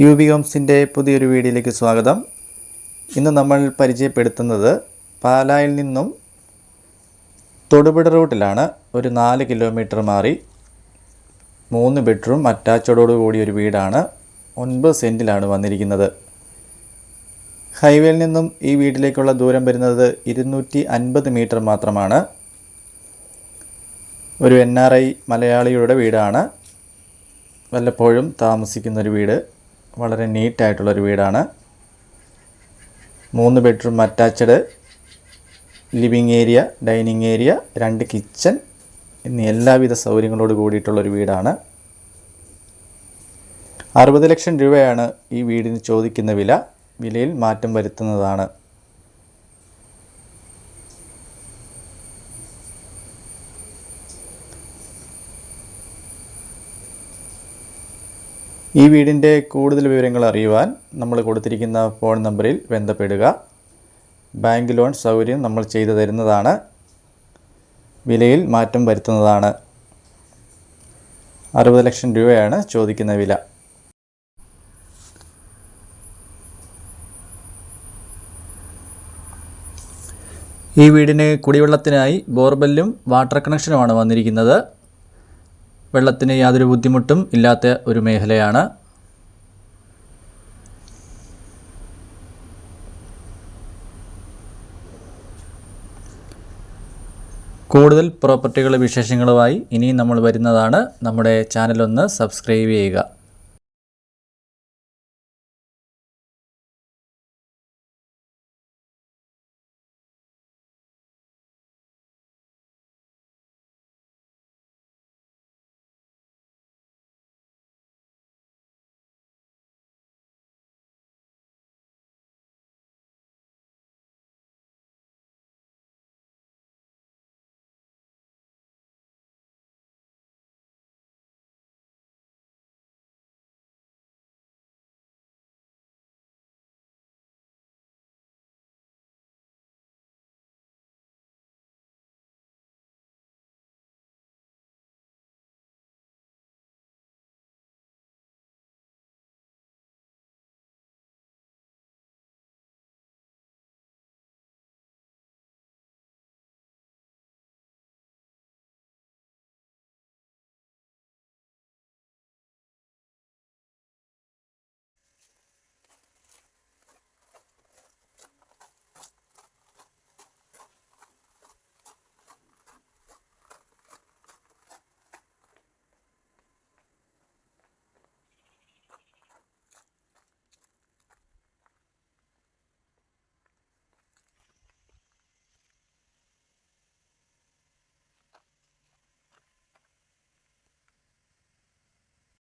U V ഹോംസിന്റെ പുതിയൊരു വീഡിയോയിലേക്ക് സ്വാഗതം. ഇന്ന് നമ്മൾ പരിചയപ്പെടുത്തുന്നത് പാലായിൽ നിന്നും തൊടുപുഴ റൂട്ടിലാണ് ഒരു നാല് കിലോമീറ്റർ മാറി മൂന്ന് ബെഡ്റൂം അറ്റാച്ചോടോട് കൂടിയ ഒരു വീടാണ് ഒൻപത് സെന്റിലാണ് വന്നിരിക്കുന്നത്. ഹൈവേയിൽ നിന്നും ഈ വീട്ടിലേക്കുള്ള ദൂരം വരുന്നത് ഇരുന്നൂറ്റി അൻപത് മീറ്റർ മാത്രമാണ്. ഒരു എൻ ആർ ഐ മലയാളിയുടെ വീടാണ്. വല്ലപ്പോഴും താമസിക്കുന്നൊരു വീട്. വളരെ നീറ്റായിട്ടുള്ളൊരു വീടാണ്. മൂന്ന് bedroom attached living area dining area രണ്ട് കിച്ചൺ എന്നീ എല്ലാവിധ സൗകര്യങ്ങളോട് കൂടിയിട്ടുള്ളൊരു വീടാണ്. അറുപത് ലക്ഷം രൂപയാണ് ഈ വീടിന് ചോദിക്കുന്ന വില. വിലയിൽ മാറ്റം വരുത്തുന്നതാണ്. ഈ വീടിന്റെ കൂടുതൽ വിവരങ്ങൾ അറിയുവാൻ നമ്മൾ കൊടുത്തിരിക്കുന്ന ഫോൺ നമ്പറിൽ ബന്ധപ്പെടുക. ബാങ്ക് ലോൺ സൗകര്യം നമ്മൾ ചെയ്തു തരുന്നതാണ്. വിലയിൽ മാറ്റം വരുത്തുന്നതാണ്. അറുപത് ലക്ഷം രൂപയാണ് ചോദിക്കുന്ന വില. ഈ വീടിന് കുടിവെള്ളത്തിനായി ബോർവെല്ലും വാട്ടർ കണക്ഷനുമാണ് വന്നിരിക്കുന്നത്. വെള്ളത്തിന് യാതൊരു ബുദ്ധിമുട്ടും ഇല്ലാത്ത ഒരു മേഖലയാണ്. കൂടുതൽ പ്രോപ്പർട്ടികളുടെ വിശേഷങ്ങളുമായി ഇനിയും നമ്മൾ വരുന്നതാണ്. നമ്മുടെ ചാനലൊന്ന് സബ്സ്ക്രൈബ് ചെയ്യുക.